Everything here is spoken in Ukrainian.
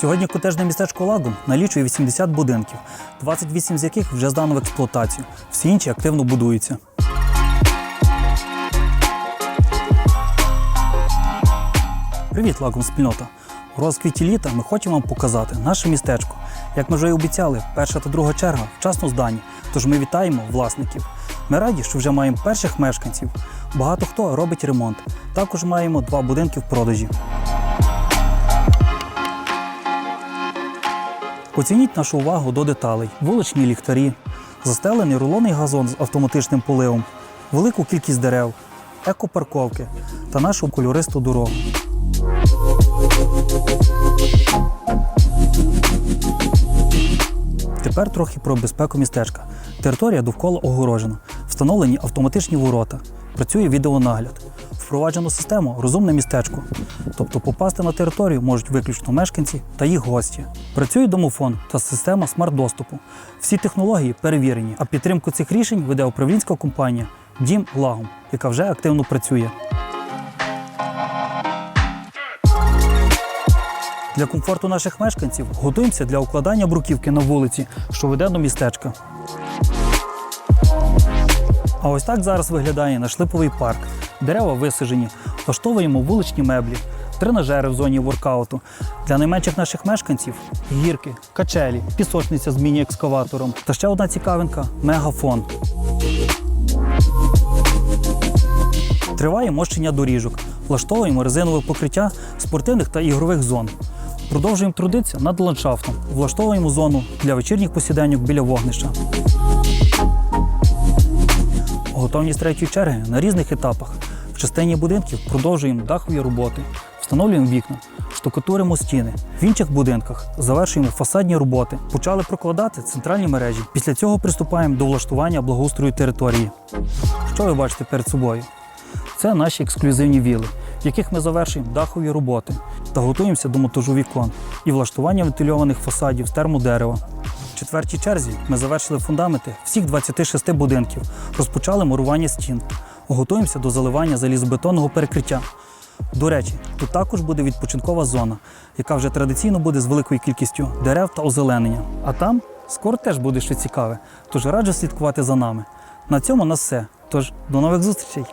Сьогодні котежне містечко Лагун налічує 80 будинків, 28 з яких вже здано в експлуатацію. Всі інші активно будуються. Привіт, Лагун спільнота! У розквіті літа ми хочемо вам показати наше містечко. Як ми вже й обіцяли, перша та друга черга вчасно здані, тож ми вітаємо власників. Ми раді, що вже маємо перших мешканців. Багато хто робить ремонт. Також маємо два будинки в продажі. Оцініть нашу увагу до деталей: вуличні ліхтарі, застелений рулонний газон з автоматичним поливом, велику кількість дерев, екопарковки та нашу кольористу дорогу. Тепер трохи про безпеку містечка. Територія довкола огорожена, встановлені автоматичні ворота, працює відеонагляд. Впроваджено систему розумне містечко. Тобто попасти на територію можуть виключно мешканці та їх гості. Працює домофон та система смарт-доступу. Всі технології перевірені, а підтримку цих рішень веде управлінська компанія Дім Лагом, яка вже активно працює. Для комфорту наших мешканців готуємося для укладання бруківки на вулиці, що веде до містечка. А ось так зараз виглядає наш липовий парк. Дерева висаджені, влаштовуємо вуличні меблі, тренажери в зоні воркауту. Для найменших наших мешканців гірки, качелі, пісочниця з міні-екскаватором. Та ще одна цікавинка мегафон. Триває мощення доріжок. Влаштовуємо резинове покриття спортивних та ігрових зон. Продовжуємо трудитися над ландшафтом. Влаштовуємо зону для вечірніх посіденьок біля вогнища. Готовність третьої черги на різних етапах. В частині будинків продовжуємо дахові роботи, встановлюємо вікна, штукатуримо стіни. В інших будинках завершуємо фасадні роботи. Почали прокладати центральні мережі. Після цього приступаємо до влаштування благоустрою території. Що ви бачите перед собою? Це наші ексклюзивні віли, в яких ми завершуємо дахові роботи та готуємося до монтажу вікон і влаштування вентильованих фасадів з термодерева. В четвертій черзі ми завершили фундаменти всіх 26 будинків, розпочали мурування стін, готуємося до заливання залізобетонного перекриття. До речі, тут також буде відпочинкова зона, яка вже традиційно буде з великою кількістю дерев та озеленення. А там скоро теж буде щось цікаве, тож раджу слідкувати за нами. На цьому у нас все. Тож до нових зустрічей!